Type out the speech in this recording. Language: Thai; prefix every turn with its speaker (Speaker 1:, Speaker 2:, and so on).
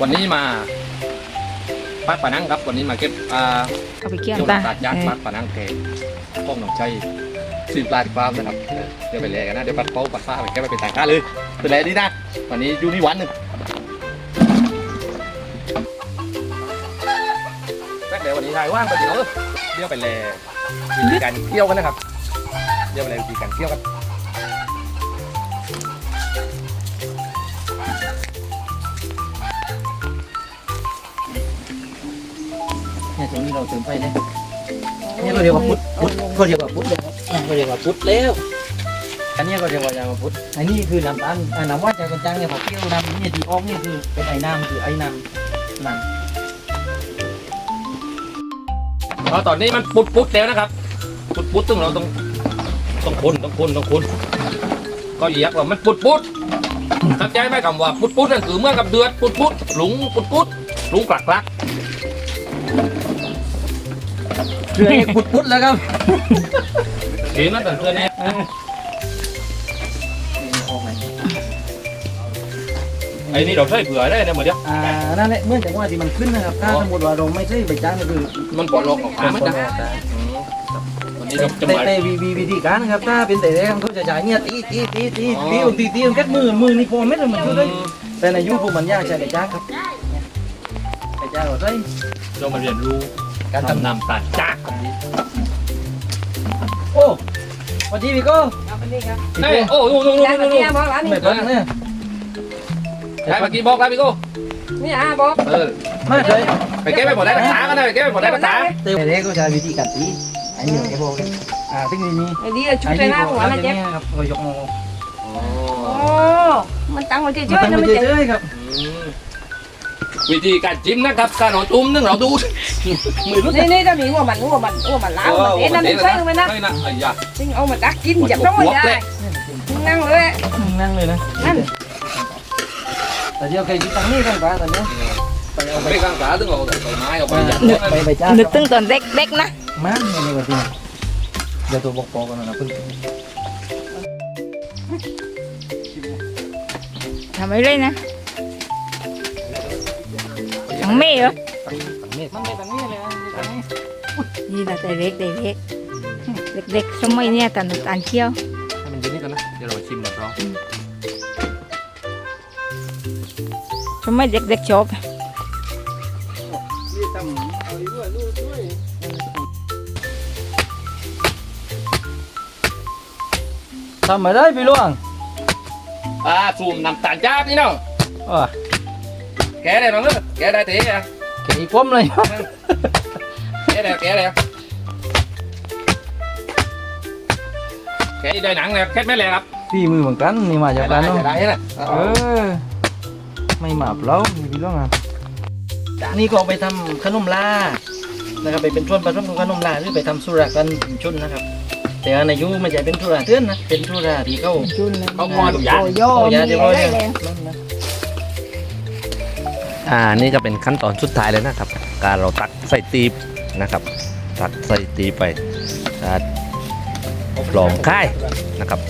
Speaker 1: วันนี้มาปักปะนังครับวันนี้มาเก็บอ่า
Speaker 2: เอาไปเกี่ยง
Speaker 1: เกี่ยว
Speaker 2: ตา
Speaker 1: ตัดยางปักปะนังแกพ้องหนองชัยสื่อปลาติดความนะครับเดี๋ยวไปแลกันนะเดี๋ยวปัดเป้าปัดฟ้าไปแก้ไปเป็นต่างชาติเลยไปแลดีนะวันนี้อยู่นี่วันหนึ่งแป๊กเดี๋ยววันนี้ทายว่างไปเดี๋ยวเดี๋ยวไปแลวิธีการเที่ยวกันนะครับเดี๋ยวไปแลวิธีการเที่ยวกัน
Speaker 3: เนี่ยตรงนี้เราเติมไฟเนี่ยเนี่ยก็เรียกว่าพุทธพุทธก็เรียกว่าพุทธเลยครับอะก็เรียกว่าพุทธแล้วอันเนี้ยก็เรียกว่ายางมะพุทธอันนี้คือน้ำตาลอ่าน้ำว่าจากกันจังเนี่ยพอเคี่ยวน้ำเนี่ยที่ออกเนี่ยคือเป็นไอ้น้ำคือไอ้น้ำน้ำ
Speaker 1: เพราะตอนนี้มันปุดปุดแล้วนะครับ ปุดปุดซึ่งเราต้องต้องคนต้องคนต้องคนก็เรียกว่ามันปุดปุดเข้าใจไหมคำว่าปุดปุดนั่นคือเมื่อกับเดือดปุดปุดหลุงปุดปุดหลุงกลักกลัก
Speaker 3: เรือเนี่ยพุทธพุทธแล้วครับ
Speaker 1: เห็นนั่นแต่เพื่อนเนี่ย
Speaker 3: ออกไหน
Speaker 1: ไอ้นี่เราใช้เผื่อได้นะเหมือนเดียว
Speaker 3: อ่านั่นแหละเมื่อจากว่าที่มันขึ้นนะครับ ถ้าสมมติว่าเราไม่ใช่ใบจ้างก็คือ
Speaker 1: มันปลดล็อกออกมาไม่ได้อืมวันนี้เราจะ
Speaker 3: แต่
Speaker 1: มา
Speaker 3: แต่วีวีวิธีการนะครับถ้าเป็นแต่แรกเขาจะใช้เนี่ยตีตีตีตี
Speaker 1: อ๋อ
Speaker 3: ตีตีตีแค่มือมือนี่พอไม่ได้มันคือเลยแต่ในยุคพวกมันยากใช่ไหมจ้าครับไอ้จ้าก็ใช่
Speaker 1: เรามาเรียนรู้ การทำน้ำตาลจากกันนี้
Speaker 3: โอ้สวัสดีพี่โก้
Speaker 1: เฮ้ยโอ้โหนู่นนู่นนู่นนู่น
Speaker 3: ไม่เป็นเนี่ย
Speaker 1: ใช่เมื่อกี้บอกแล้วพี่โก้
Speaker 4: นี่อะบอก
Speaker 1: เออ
Speaker 3: ไม่เคย
Speaker 1: ไปแก้ไปหมดได้ภาษาก็ได้ไปแก้ไปหมดได้ภาษา
Speaker 3: แต่เด็กก็ใช้วิธีการตีไอ้เหนือแกบอกเลยอ่าซึ่งนี่นี่
Speaker 4: ไอ้ดีชุดเลยนะหัวนะเจ๊
Speaker 3: ครับก็ยกมือ
Speaker 1: อ๋อ
Speaker 4: โอ้มันตั้งไว้เฉย
Speaker 3: มา
Speaker 4: ๆ
Speaker 3: ตั้ง
Speaker 4: นะ
Speaker 3: ไป
Speaker 4: มันเจ๊
Speaker 3: เฉยๆครับ
Speaker 1: อืม วิธีการจิ้มนะครับการเอาจุ่มนึงเราดูมือรุ่น
Speaker 4: นี่นี่ถ้ามีหัวมันหัวมันหัวมันล้าวมันเอ็นนั่นไม่ใช่ไหมนะ
Speaker 1: ไม่นะไอ้ยา
Speaker 4: จริงเอามาตักกินจับต้องไม่ได้นั่งเลย
Speaker 3: นั่งเลยนะ
Speaker 4: นั่น
Speaker 3: แต่เดี๋ยวใครที่ตั้งนี่ตั้งฟ้าตอนนี้ไปเอาไป
Speaker 1: ไม่ข้างขาตึงเอาใบไม้เอาไปยัด
Speaker 3: ไปไปจ้า
Speaker 2: นึกถึงตอนเด็กๆนะ
Speaker 3: มาในวันที่เดี๋ยวตัวบอกปอกันนะเพิ่ง
Speaker 2: ทำไมเลยนะ ยังไม่เหรอ
Speaker 3: ตั้งนี่ตั้งนี่ตั้งนี่เลยตั้งนี่
Speaker 2: นี่แหละแต่เล็กแต่เล็กเด็กๆสมัยเนี้ยกันตาลเคี่ยว
Speaker 1: ให้มันเย็นนิดกันนะเดี๋ยวเราชิมหมดร้อง
Speaker 2: สมัยเด็กๆชอบ
Speaker 3: ทำมาได้พี่ล่วง
Speaker 1: อ่าซูมน้ำตาลจ้าบนี่เนาะ
Speaker 3: อ่า
Speaker 1: แกได้บ้างเลยแกได้เตะอะ
Speaker 3: เก๋ป้มเลย
Speaker 1: แกได้แกได้แกได้หนังเลยแค่ไม่เลยครับ
Speaker 3: พี่มือเหมือนกันนี่มาจากร้าน
Speaker 1: ได้
Speaker 3: เนาะ
Speaker 1: ได้นะ
Speaker 3: เออไม่หมาเปล่ามีพี่ล่วงอะนี่ก็เอาไปทำขนมลานะครับไปเป็นส่วนผสมของขนมลาหรือไปทำสุรากันชุนนะครับ แต่อันอายุไม่ใช่เป็นสุราเตือนนะเป็นสุราที่เขา
Speaker 2: จุนเลย
Speaker 1: เขางอทุกอย่าง
Speaker 2: โอ้
Speaker 3: เอายาเรียบร้อย
Speaker 2: มี
Speaker 3: เลย
Speaker 2: อ่า
Speaker 5: นี่ก็เป็นขั้นตอนสุดท้ายเลยนะครับ การเราตักใส่ตีบนะครับ ตักใส่ตีบไปตัดปลอมค่ายนะครับ